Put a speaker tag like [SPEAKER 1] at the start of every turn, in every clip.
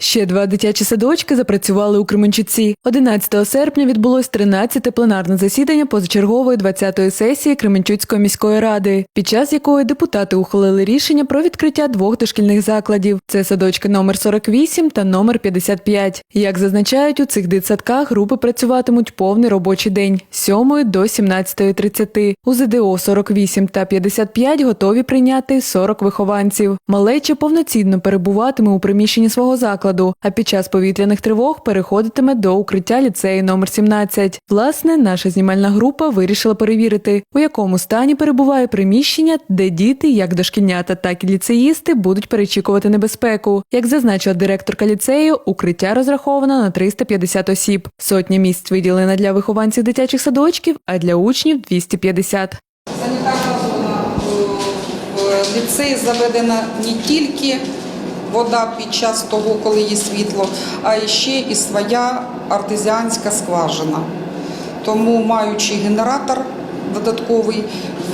[SPEAKER 1] Ще два дитячі садочки запрацювали у Кременчуці. 11 серпня відбулось 13-те пленарне засідання позачергової 20-ї сесії Кременчуцької міської ради, під час якої депутати ухвалили рішення про відкриття двох дошкільних закладів. Це садочки номер 48 та номер 55. Як зазначають, у цих дитсадках групи працюватимуть повний робочий день з 7 до 17.30. У ЗДО 48 та 55 готові прийняти 40 вихованців. Малеча повноцінно перебуватиме у приміщенні свого закладу, а під час повітряних тривог переходитиме до укриття ліцею номер 17. Власне, наша знімальна група вирішила перевірити, у якому стані перебуває приміщення, де діти, як дошкільнята, так і ліцеїсти, будуть перечікувати небезпеку. Як зазначила директорка ліцею, укриття розраховано на 350 осіб. Сотня місць виділена для вихованців дитячих садочків, а для учнів 250.
[SPEAKER 2] Санітарна зона е, в ліцеї заведена не тільки вода під час того, коли є світло, а ще і своя артезіанська скважина. Тому, маючи генератор додатковий,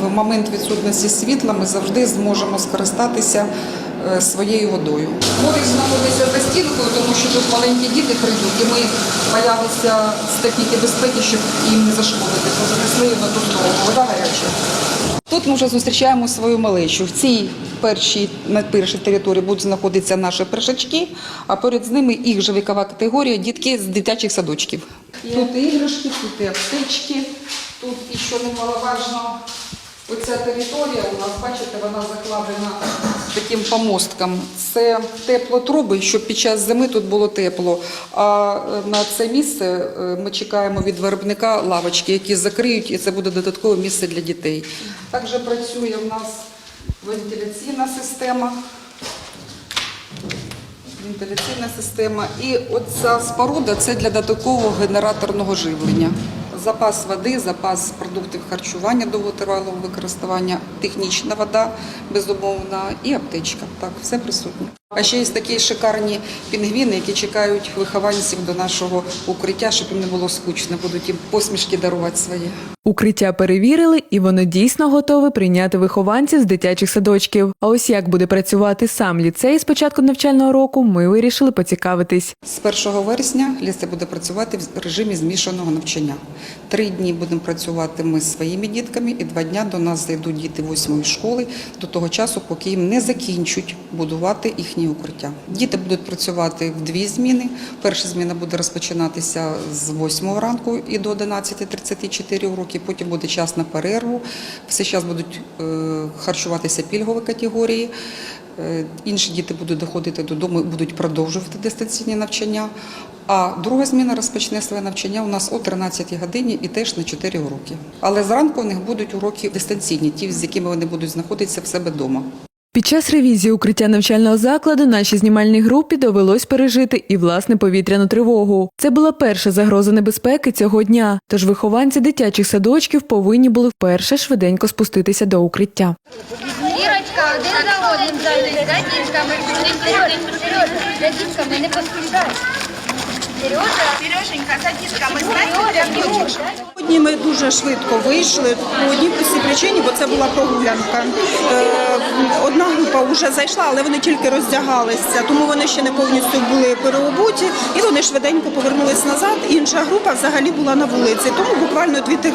[SPEAKER 2] в момент відсутності світла ми завжди зможемо скористатися е, своєю водою. Морі знаходиться за стінкою, тому що тут маленькі діти прийдуть, і ми боялися з техніки безпеки, щоб їм не зашкодити. То занесли на ту. Вода гаряча. Тут ми вже зустрічаємо свою малечу. В цій першій на першій території будуть знаходитися наші першачки, а поряд з ними їх же категорія дітки з дитячих садочків. Тут і іграшки, тут і аптечки, тут і що немаловажно. Оця територія у нас, бачите, вона закладена таким помостком. Це теплотруби, щоб під час зими тут було тепло. А е, на це місце е, ми чекаємо від виробника лавочки, які закриють, і це буде додаткове місце для дітей. Також працює в нас вентиляційна система. Вентиляційна система. І оця споруда це для додаткового генераторного живлення. Запас води, запас продуктів харчування довготривалого використання, технічна вода безумовна і аптечка. Так, все присутнє. А ще є такі шикарні пінгвіни, які чекають вихованців до нашого укриття, щоб їм не було скучно, будуть їм посмішки дарувати свої.
[SPEAKER 1] Укриття перевірили, і воно дійсно готове прийняти вихованців з дитячих садочків. А ось як буде працювати сам ліцей з початку навчального року, ми вирішили поцікавитись.
[SPEAKER 2] З 1 вересня ліцей буде працювати в режимі змішаного навчання. Три дні будемо працювати ми з своїми дітками, і два дні до нас зайдуть діти восьмої школи до того часу, поки їм не закінчать будувати їхні укриття. Діти будуть працювати в дві зміни. Перша зміна буде розпочинатися з 8 ранку і до 11.34 уроки. Потім буде час на перерву. Все час будуть е, харчуватися пільгові категорії. Е, Інші діти будуть доходити додому і будуть продовжувати дистанційні навчання. А друга зміна розпочне своє навчання у нас о 13 годині і теж на 4 уроки. Але зранку у них будуть уроки дистанційні, ті, з якими вони будуть знаходитися в себе вдома.
[SPEAKER 1] Під час ревізії укриття навчального закладу нашій знімальній групі довелось пережити і власне повітряну тривогу. Це була перша загроза небезпеки цього дня. Тож вихованці дитячих садочків повинні були вперше швиденько спуститися до укриття.
[SPEAKER 3] Ірочка, один за одним зайдуть, за дітками, за дітками, не поспішай.
[SPEAKER 4] Сереженька, знаєте, Сьогодні ми дуже швидко вийшли по одній простій причині, бо це була прогулянка. Е, Одна група вже зайшла, але вони тільки роздягалися, тому вони ще не повністю були переобуті, і вони швиденько повернулись назад. Інша група взагалі була на вулиці. Тому буквально 2-3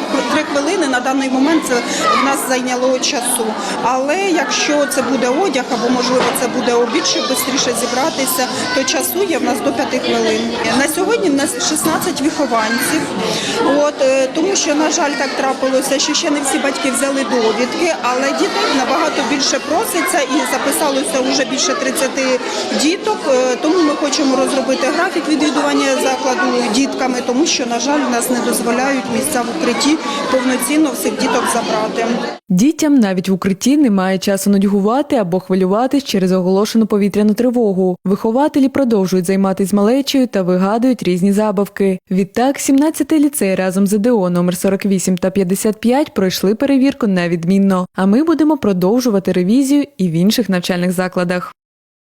[SPEAKER 4] хвилини на даний момент це в нас зайняло часу. Але якщо це буде одяг або можливо це буде обід, щоб швидше зібратися, то часу є в нас до 5 хвилин. На сьогодні в нас 16 вихованців. От е, тому, що на жаль, так трапилося, що ще не всі батьки взяли довідки, але дітей набагато більше проситься і записалося вже більше 30 діток. Е, Тому ми хочемо розробити графік відвідування закладу дітками, тому що на жаль, нас не дозволяють місця в укритті повноцінно всіх діток забрати.
[SPEAKER 1] Дітям навіть в укритті немає часу нудьгувати або хвилюватись через оголошену повітряну тривогу. Вихователі продовжують займатися малечею та вигадують різні забавки. Відтак, 17-й ліцей разом з ДО номер 48 та 55 пройшли перевірку невідмінно. А ми будемо продовжувати ревізію і в інших навчальних закладах.